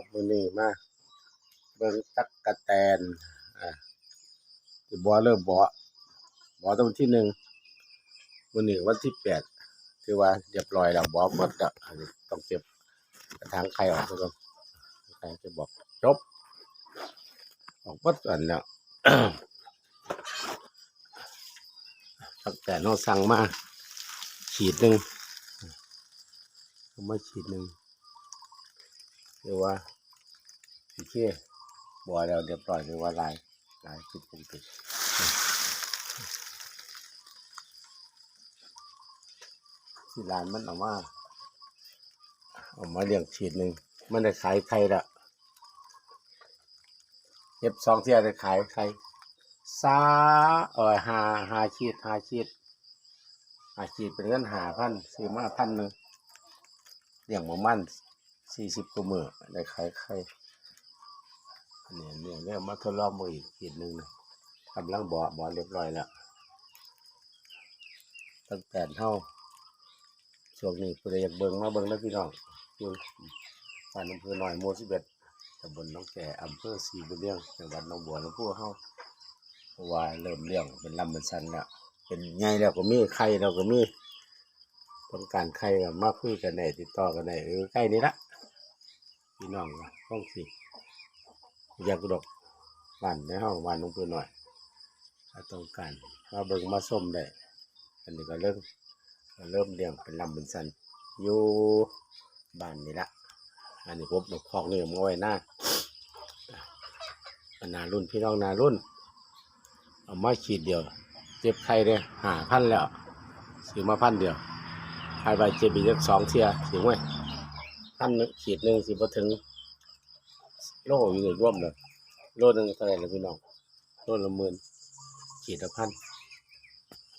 ครับมือนี้มาเบิ่งตักกะแตนอ่าสิบ่เริ่มบ่บ่ตั้งวันที่หนึ่งมือนี้วันที่แปดคือว่าเรียบร้อยแล้วบ่หมดแล้วต้องเก็บกระถางไข่ออกซะก่อนใครจะบอกจบออกหมดอันแล้วตักแตนเราสั่งมาขีดหนึ่งมาขีดหนึ่ง หรือว่าโอเคบัวแล้วเรียบร้อยหรือว่าลายลายผิดปกติที่ร้านมันเอามาเอามาเลี้ยงฉีดหนึ่งมันได้ขายไข่ละเก็บสองเทียได้ขายไข่ซาเออหาหาชีดหาชีดหาชีดเป็นเงินหาพันซื้อมาพันหนึ่งเลี้ยงหมูมัน สี่สิบกว่ามือได้ขายไข่อันนี้เนี่ยเนี่ยมาทดลองมืออีกขีดหนึ่งนะกำลังบ่อบ่อเรียบร้อยแล้วตั้งแต่เท่าช่วงนี้ผู้ใดอยากเบิ่งมาเบิ่งแล้วพี่น้องอยู่บ้านอำเภอหน่อยหมู่สิบเอ็ดตำบลน้องแก่อำเภอสีบุญเลี้ยงจังหวัดหนองบัวลำพูเฮาเพราะว่าเริ่มเลี้ยงเป็นลำเป็นสันแล้วเป็นไงแล้วก็มีไข่แล้วก็มีต้องการไข่ก็มาคุยกันได้ติดต่อกันได้เออใกล้นี้ละ พี่น้องห้องสิอยากดอกบ้านในห้องบ้านลงพื้นหน่อยถ้าต้องการมาเบิ่งมาส้มได้ อันนี้ก็เริ่มเริ่มเลี้ยงเป็นลำเป็นสันอยู่บ้านนี่ละอันนี้ผมนกคอกนี่มาไว้หน้านารุ่นพี่น้องนารุ่น เอามาขีดเดียว เจ็บไข้เลยหาพันแล้วซื้อมาพันเดียวขายไปเจ็บอีกสักสองเทียถึงไหม พันหนึ่งขีดหนึ่งสิบ่ถึง โลอยู่ในร่วมเลยโลหนึ่งเท่าไหร่ละพี่น้องโลละหมื่นขีดละพัน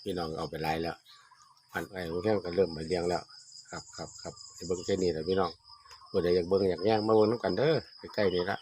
พี่น้องเอาไปไล่แล้วพันไปพวกแค่ก็เริ่มไปเลี้ยงแล้ว ครับครับครับไอ้เบิ้งแค่นี้แหละพี่น้องผู้ใดอยากเบิ้งอยากแย่งมาเบิ้งน้ำกันเด้อใกล้ๆนี่ละ